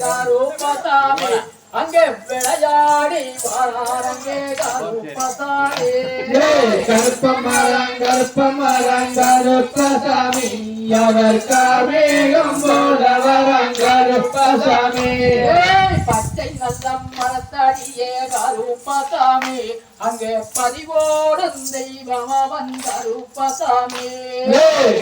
கருப்பசாமி அங்கே விளையாடி வாழாரங்கே கருப்பசாமி கருப்பமரம் கருப்பமரம் கருப்பசாமி அவர் கார்மேகம் போலவரம் கருப்பசாமி பச்சை நல்ல மரத்தடியே கருப்பசாமி அங்கே பதிவோடும் தெய்வம் அவன் கருப்பசாமி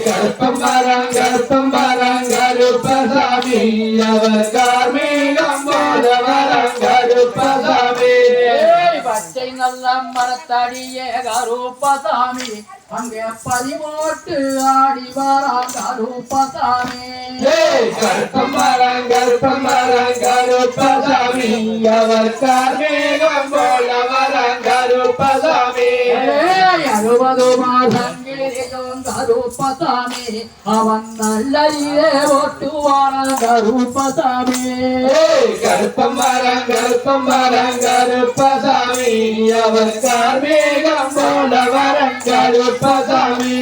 கருப்பமரம் கருப்பமரம் கருப்பசாமி அவர் கார்மேகம் போலவரம் கருப்பசாமி ஏய், பச்சை நல்ல மரத்தடியே கருப்பசாமி அங்கே பதிவோட்டு ஆடி வரா அவர் கார்மேகம் போலவரம் கருப்பசாமி ஏய், அறுபது மாதங்கிரியும் கருப்பசாமி அவன் நல்லையே ஓட்டுவான கருப்பசாமி கருப்பமரம் கருப்பமரம் கருப்பசாமி அவர் கார்மேகம் போலவரம் கருப்பசாமி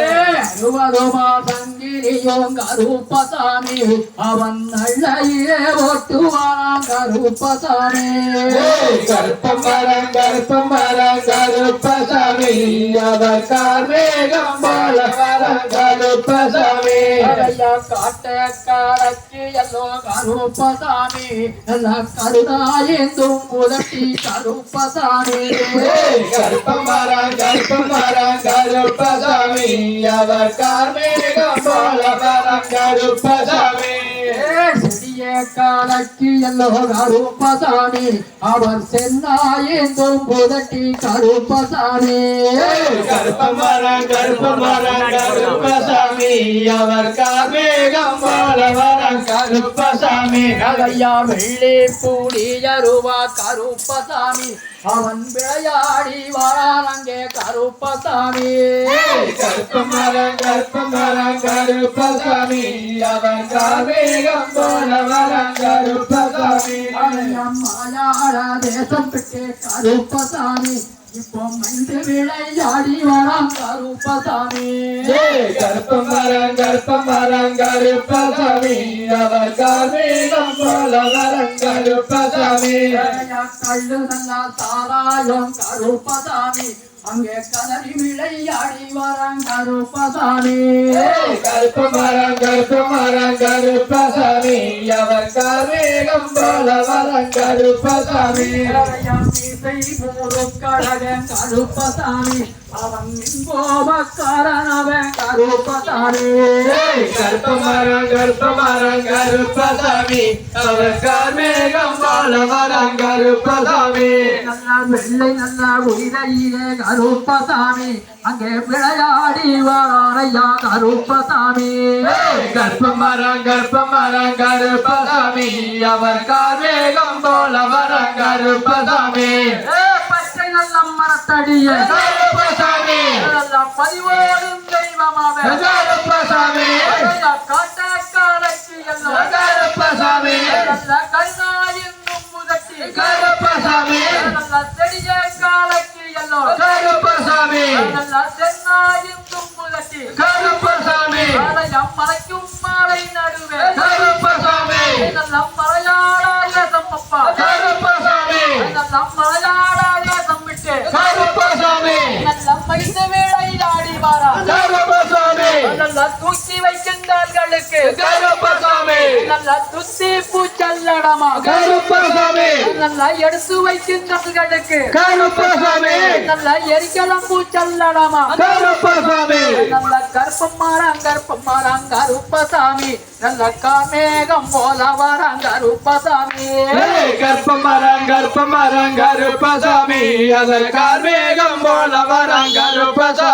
ஏய், அறுபது மாதங்கிரியும் கருப்பசாமி அவன் நல்லையே ஓட்டுவான கருப்பசாமி கருப்பமரம் கருப்பமரம் கருப்பசாமி அவர் கார்மேகம் போலவரம் கருப்பசாமி காட்டக்காரக்கு எல்லோ கருப்பசாமி நல்ல கருணாயேந்தும் முதட்டி கருப்பசாமி. அவர் போலவரம் கருப்பசாமி செடிய காலக்கு எல்லோ கருப்பசாமி அவர் சென்னாயேந்தும் முதட்டி கருப்பசாமி. கருப்பமரம் கருப்பமரம் கருப்பசாமி. அவர் கார்மேகம் போலவரம் கருப்பசாமி. ஐயா வெள்ளி பூடி அருவா கருப்பசாமி. அவன் விளையாடி வாராங்கே கருப்பசாமி. கருப்பமரம் கருப்பமரம் கருப்பசாமி. அவர் கார்மேகம் போலவரம் கருப்பசாமி. மாயாட தேசம் பெற்று கருப்பசாமி. இப்போ மண்டு விளையாடி வரான் கருப்பசாமி. கருப்பமரம் கருப்பமரம் கருப்பசாமி. அவர் கருப்பசாமி. கள்ளு நல்லா சாராயம் கருப்பசாமி அங்கே கதறி விளையாடி வரான் கருப்பசாமி கருப்பமரம் கருப்பமரம் கருப்பசாமி அவர் கார்மேகம் போலவரம் கருப்பசாமி ஐயா, மீசை மூறு கடகன் கருப்பசாமி அவன் கோபக்காரன் அவன் கருப்பசாமி கருப்பமரம் கருப்பமரம் கருப்பசாமி அவர் கார்மேகம் போலவரம் கருப்பசாமி நல்லா வெள்ளை நல்லா உயிரையிலே கருப்பசாமி. அங்கே விளையாடி வாரையா கருப்பசாமி. கர்ப்பமரம் கர்ப்பமரம் கருப்பசாமி. அவர் கார்மேகம் போலவரம் கருப்பசாமி. ஏ, பச்சை நல்ல மரத்தடிய. கருப்பசாமி. பதிவோடும் தெய்வமாவே. கருப்பசாமி. எல்லாம். கருப்பசாமி. நல்ல கருணாயின்னும் முதட்டி. கருப்பசாமி. கருப்பசாமி. நல்ல மைந்த வேளையில் ஆடி வாரா கருப்பசாமி. நல்ல தூக்கி வைக்கின்றார்களுக்கு. கருப்பசாமி. நல்ல துத்தி பூச்சல்லடமா. கருப்பசாமி நல்ல எடுத்து வைக்கின்றவர்களுக்கு கருப்பசாமி நல்ல எரிக்கலம் பூச்சல்லடமா. கருப்பசாமி நல்ல கருப்பமாறாங் கருப்பமாறாங் கருப்பசாமி நல்ல காமேகம் போல வராங் கருப்பசாமி அதன் கார்மேகம் போல வரம் கருப்பசாமி